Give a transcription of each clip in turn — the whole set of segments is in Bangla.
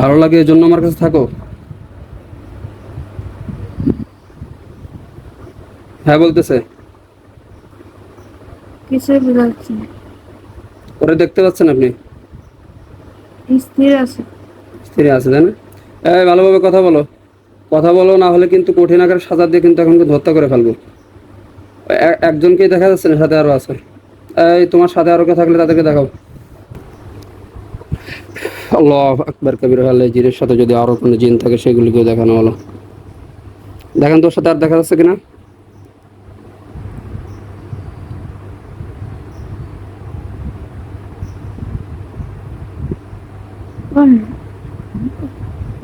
ভালো লাগে এই জন্য আমার কাছে থাকো। হ্যাঁ বলতেছে। কিছুই বোঝাচ্ছি ওরে দেখতে পাচ্ছেন আপনি? স্থির আছে। স্থিরে আছে তাই না? এই ভালোভাবে কথা বলো। কথা বলো না হলে কিন্তু কঠিন আকারে সাজা দিয়ে কিন্তু এখন কিন্তু হত্যা করে ফেলব। একজনকেই দেখা যাচ্ছে না সাথে আরও আছে। এই তোমার সাথে আরও কে থাকলে তাদেরকে দেখাও। আল্লাহ আকবার কবির আল্লাহ জিরের সাথে যদি আরও কোনো জিন থাকে সেগুলিকেও দেখানো হলো। দেখেন তোর সাথে আর দেখা যাচ্ছে কিনা?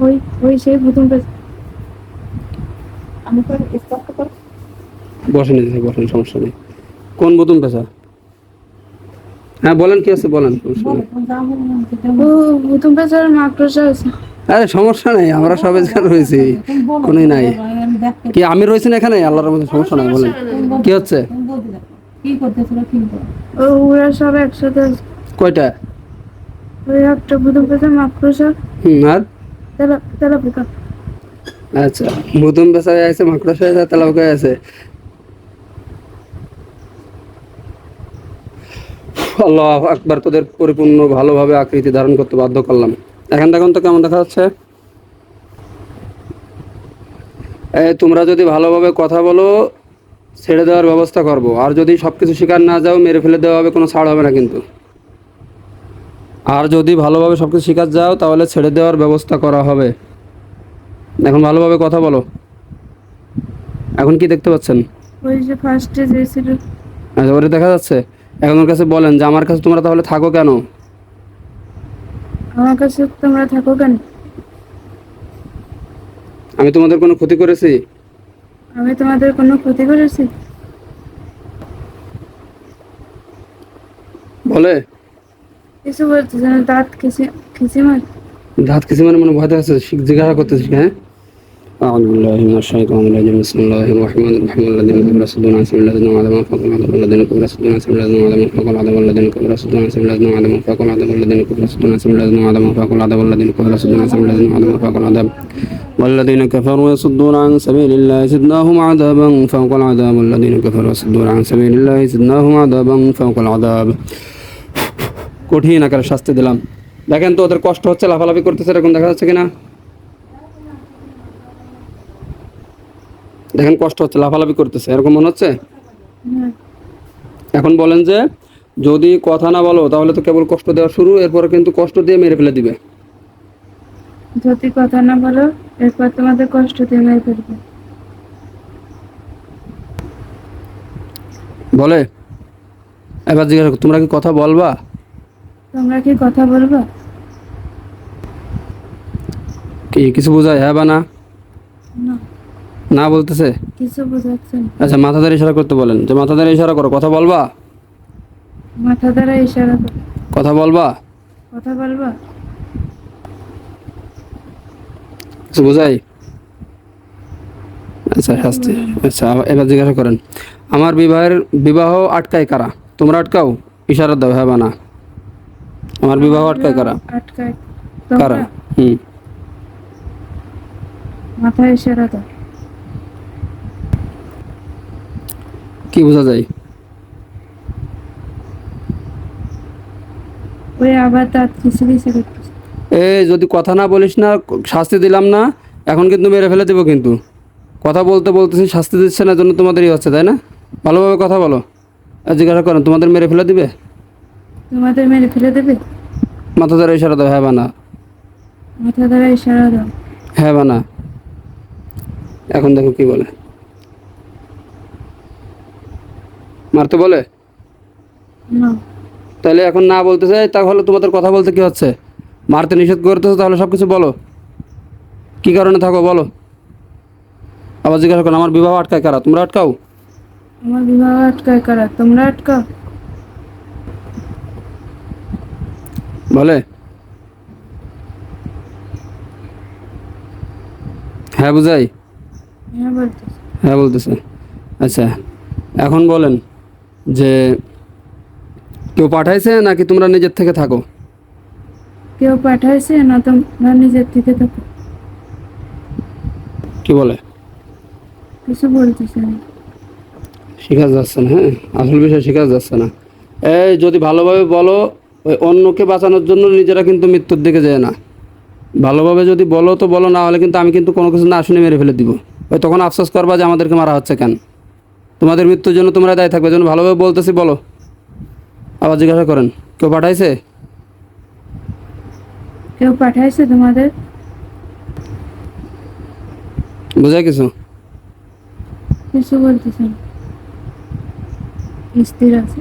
ওই ওই সেই প্রথম আমি তো বসেন বসেন সমস্যা নেই। কোন বোতম পেশা হ্যাঁ বলেন কি আছে বলেন। মাকড়সা আছে। আরে সমস্যা নেই আমরা সব এখানে রয়েছি। কোনোই নাই। কি আমি রয়েছি না এখানে? আল্লাহর মধ্যে সমস্যা নাই বলেন। কি হচ্ছে? ওরা সব একসাথে কয়টা? ওই একটা মাকড়সা। হুম আর? তেলা তেলা আচ্ছা পেশা হয়ে আছে মাকড়া হয়ে আছে হয়ে আছে। আল্লাহ আকবার তোদের পরিপূর্ণ ভালোভাবে আকৃতি ধারণ করতে বাধ্য করলাম। এখন দেখুন তো কেমন দেখা যাচ্ছে। তোমরা যদি ভালোভাবে কথা বলো ছেড়ে দেওয়ার ব্যবস্থা করব। আর যদি সব কিছু শিকার না যাও মেরে ফেলে দেওয়া হবে কোনো ছাড় হবে না কিন্তু। আর যদি ভালোভাবে সব কিছু শিকার যাও তাহলে ছেড়ে দেওয়ার ব্যবস্থা করা হবে। এখন ভালোভাবে কথা বলো। এখন কি দেখতে পাচ্ছেন? ওই যে ফার্স্টে যে ছিল। আচ্ছা ওরে দেখা যাচ্ছে? এখন ওর কাছে বলেন যে আমার কাছে তোমরা তাহলে থাকো কেন? আমার কাছে তোমরা থাকো কেন? আমি তোমাদের কোনো ক্ষতি করেছি? আমি তোমাদের কোনো ক্ষতি করেছি? বলে? কিছু বলতেছে না দাঁত খিচি খিচি মার। দাঁত কিছু মানে মনে ভয় আছে শিখ- জিজ্ঞাসা করতেছিস হ্যাঁ? أعوذ بالله من الشيطان الرجيم بسم الله الرحمن الرحيم الذين كفروا يصدون عن سبيل الله يزيدون عذابا فوق العذاب والذين كفروا يصدون عن سبيل الله يزيدون عذابا فوق العذاب والذين كفروا يصدون عن سبيل الله يزيدون عذابا فوق العذاب والذين كفروا يصدون عن سبيل الله يزيدون عذابا فوق العذاب والذين كفروا يصدون عن سبيل الله يزيدون عذابا فوق العذاب والذين كفروا يصدون عن سبيل الله زدناهم عذابا فوق العذاب والذين كفروا يصدون عن سبيل الله زدناهم عذابا فوق العذاب কঠিন আকারে শাস্তি দিলাম দেখেন তো ওদের কষ্ট হচ্ছে লাফালাফি করতেছে এরকম দেখা যাচ্ছে কিনা দেখেন কষ্ট হচ্ছে লাফালাফি করতেছে এরকম মনে হচ্ছে? এখন বলেন যে যদি কথা না বলো তাহলে তো কেবল কষ্ট দেওয়া শুরু এরপরে কিন্তু কষ্ট দিয়ে মেরে ফেলে দিবে। যদি কথা না বলো এরপর তোমাদের কষ্ট দিয়ে মেরে ফেলবে। বলে? এবার জিজ্ঞাসা তোমরা কি কথা বলবা? তোমরা কি কথা বলবা? কি কিছু বোঝায়? হ্যাঁ বা না? না। না বলতেছে? কিছু বোঝাচ্ছে আচ্ছা মাথা ধরে ইশারা করতে বলেন। যে মাথা ধরে ইশারা করো কথা বলবা? মাথা দ্বারা ইশারা করো। কথা বলবা? কথা বলবা? কিছু বোঝাই? আচ্ছা শাস্তি। আচ্ছা এবার জিজ্ঞাসা করেন। আমার বিবাহের বিবাহ আটকায় কারা? তোমরা আটকাও? ইশারা দাও হ্যাঁ বা না? আমার বিবাহ আটকায় কারা? আটকায়। কারা? হুম। মাথা ইশারা দাও। কি বোঝা যায়? এই যদি কথা না বলিস না শাস্তি দিলাম না এখন কিন্তু মেরে ফেলে দেবো কিন্তু। কথা বলতে বলতেছি শাস্তি দিচ্ছে না জন্য তোমাদেরই হচ্ছে তাই না? ভালোভাবে কথা বলো। জিজ্ঞাসা করেন তোমাদের মেরে ফেলে দিবে? তোমাদের মেরে ফেলে দেবে? মাথা ধরে ইশারা দাও হ্যাঁ বানা মাথা দ্বারা ইশারা দাও। হ্যাঁ বানা এখন দেখো কি বলে। মারতে বলে? না। তাহলে এখন না বলতে চাই তাহলে তোমাদের কথা বলতে কি হচ্ছে? মারতে নিষেধ করতেছো তাহলে সব কিছু বলো। কি কারণে থাকো বলো। আবার জিজ্ঞাসা করো আমার বিবাহ আটকায় কারা? তোমরা আটকাও? আমার বিবাহ আটকায় কারা? তোমরা আটকাও? বলে? হ্যাঁ বুঝাই? হ্যাঁ বলতেছে। হ্যাঁ বলতেছে। আচ্ছা এখন বলেন। যে কেউ পাঠাইছে নাকি তোমরা নিজের থেকে থাকো? কেউ পাঠাইছে না তোমরা নিজের থেকে তো কি বলে? কিছু বলতেছে না। শেখা যাচ্ছে না হ্যাঁ? আসল বিষয় শেখা যাচ্ছে না। এই যদি ভালোভাবে বলো ওই অন্যকে বাঁচানোর জন্য নিজেরা কিন্তু মৃত্যুর দিকে যায় না। ভালোভাবে যদি বলো তো বলো না হলে কিন্তু আমি কিন্তু কোনো কিছু না শুনে মেরে ফেলে দিব। ওই তখন আফসোস করবা যে আমাদেরকে মারা হচ্ছে কেন? তোমাদের মৃত্যুর জন্য তোমরা দায়ী থাকবে। যেন ভালোভাবে বলতেছি বলো। আবার জিজ্ঞাসা করেন কেউ পাঠাইছে? কেউ পাঠাইছে তোমাদের? বোঝায় কিছু? কিছু বলতেছে না। স্থির আছে।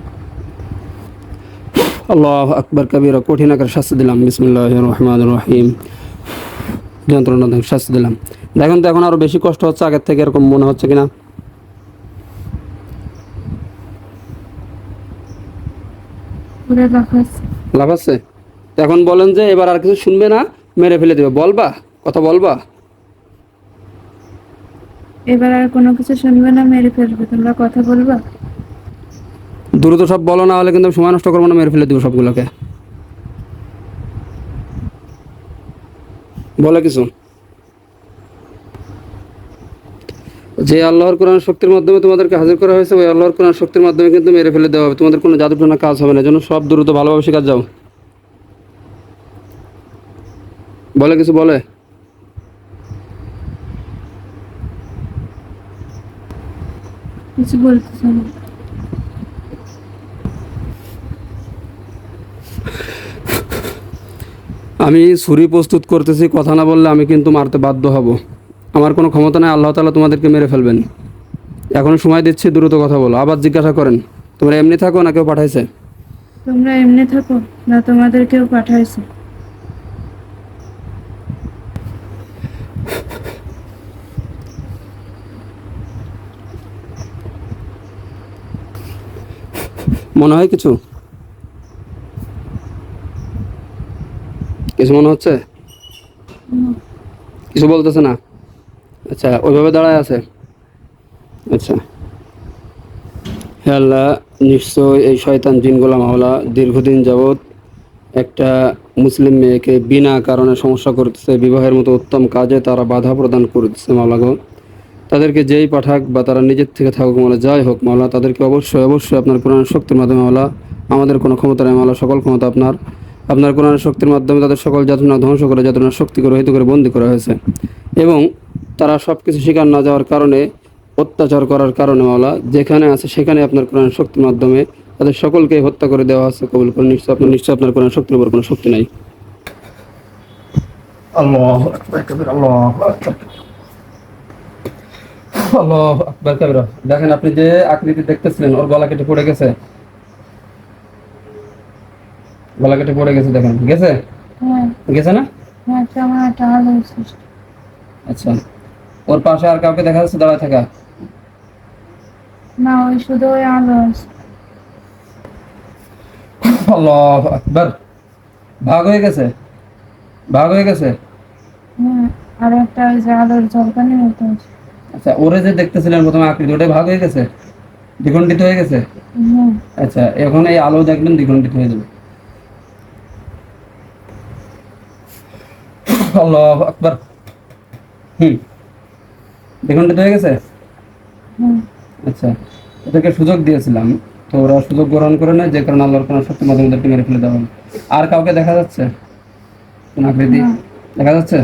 আল্লাহ আকবর কবির কঠিন আকার শাস্তি দিলাম। বিসমুল্লাহ রহমান রহিম। যন্ত্রণা শাস্তি দিলাম। দেখুন তো এখন আরও বেশি কষ্ট হচ্ছে আগের থেকে এরকম মনে হচ্ছে কিনা। লাভ আছে। এখন বলেন যে এবার আর কিছু শুনবে না মেরে ফেলে দেবে। বলবা? কথা বলবা? এবার আর কোনো কিছু শুনবে না মেরে ফেলবে। তোমরা কথা বলবা? দ্রুত সব বলো না হলে কিন্তু সময় নষ্ট করব না মেরে ফেলে দেবো সবগুলোকে। বলে কিছু। যে আল্লাহর কোরআন শক্তির মাধ্যমে তোমাদেরকে হাজির করা হয়েছে ওই আল্লাহর কোরআন শক্তির মাধ্যমে কিন্তু মেরে ফেলে দেওয়া হবে। তোমাদের কোনো জাদুটনা কাজ হবে না। যেন সব দ্রুত ভালোভাবে শেখা যাও। বলে কিছু বলে? কিছু বলতেছে আমি ছুরি প্রস্তুত করতেছি কথা না বললে আমি কিন্তু মারতে বাধ্য হব। আমার কোনো ক্ষমতা নেই আল্লাহ তালা তোমাদেরকে মেরে ফেলবেন। এখন সময় দিচ্ছি দ্রুত কথা বলো। আবার জিজ্ঞাসা করেন তোমরা এমনি থাকো না কেউ পাঠাইছে? তোমরা এমনি থাকো না তোমাদের কেউ পাঠাইছে। মনে হয় কিছু? কিছু মনে হচ্ছে? কিছু বলতেছে না? আচ্ছা ওইভাবে দাঁড়ায় আছে? আচ্ছা। হে আল্লাহ নিশ্চয় এই শয়তান জিনগুলা মাওলা দীর্ঘদিন যাবৎ একটা মুসলিম মেয়েকে বিনা কারণে সমস্যা করতেছে, বিবাহের মতো উত্তম কাজে তারা বাধা প্রদান করতেছে মাওলাগো তাদেরকে যেই পাঠাক বা তারা নিজের থেকে থাকুক মাওলা, যাই হোক মাওলা, তাদেরকে অবশ্যই অবশ্যই আপনার কোরআন শক্তির মাধ্যমে মাওলা, আমাদের কোনো ক্ষমতা নেই মাওলা, সকল ক্ষমতা আপনার। আপনার কোরআন শক্তির মাধ্যমে তাদের সকল যাতনা ধ্বংস করে যাতনা শক্তি করে হিত করে, বন্দি করা হয়েছে। এবং তারা সব কিছু স্বীকার না যাওয়ার কারণে অত্যাচার করার কারণে মাওলা যেখানে আছে সেখানে আপনার কোরআন শক্তির মাধ্যমে তাদের সকলকে হত্যা করে দেওয়া আছে কবুল করে নিশ্চয় আপনার নিশ্চয় আপনার কোরআন শক্তির উপর কোনো শক্তি নাই। আল্লাহ আল্লাহ আল্লাহ আকবার দেখেন আপনি যে আকৃতি দেখতেছিলেন ওর গলা কেটে পড়ে গেছে। গলা কেটে পড়ে গেছে দেখেন। গেছে? হ্যাঁ। গেছে না? আচ্ছা। ওর পাশে আর কাউকে দেখা যাচ্ছে? দাঁড়ায় থাকা। না ওই শুধু ওই আলো আল্লাহ আকবার। ভাগ হয়ে গেছে? ভাগ হয়ে গেছে? হ্যাঁ আর একটা যে আলোর ঝলকানি মতো আচ্ছা ওরে যে দেখতেছিলেন প্রথমে আকৃতি ওটাই ভাগ হয়ে গেছে? দ্বিখণ্ডিত হয়ে গেছে? আচ্ছা এখন এই আলো দেখবেন দ্বিখণ্ডিত হয়ে যাবে। আল্লাহ আকবার। হুম। দ্বিখণ্ডিত হয়ে গেছে? আচ্ছা ওদেরকে সুযোগ দিয়েছিলাম তো ওরা সুযোগ গ্রহণ করে না যে কারণে আল্লাহর কোনো সত্যি মাঝে মধ্যে মেরে ফেলে দেওয়া। আর কাউকে দেখা যাচ্ছে? কোন আকৃতি। দেখা যাচ্ছে?